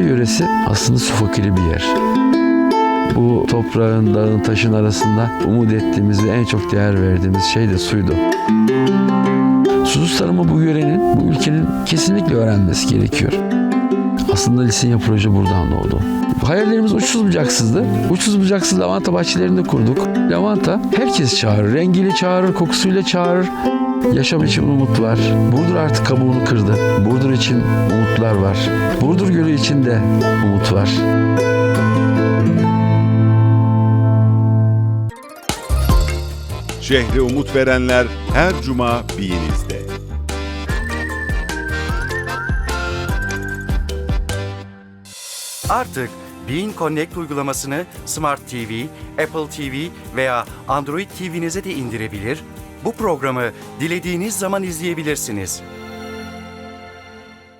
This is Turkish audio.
yöresi aslında su fakiri bir yer. Bu toprağın, dağın, taşın arasında umut ettiğimiz ve en çok değer verdiğimiz şey de suydu. Susuz tarımı bu yörenin, bu ülkenin kesinlikle öğrenmesi gerekiyor. Aslında Lisinya proje buradan doğdu. Hayallerimiz uçsuz bucaksızdı. Uçsuz bucaksız lavanta bahçelerini kurduk. Lavanta herkes çağırır. Rengiyle çağırır, kokusuyla çağırır. Yaşam için umut var. Burdur artık kabuğunu kırdı. Burdur için umutlar var. Burdur Gölü için de umut var. Şehre umut verenler her cuma B'nizde. Artık Bean Connect uygulamasını Smart TV, Apple TV veya Android TV'nize de indirebilir, bu programı dilediğiniz zaman izleyebilirsiniz.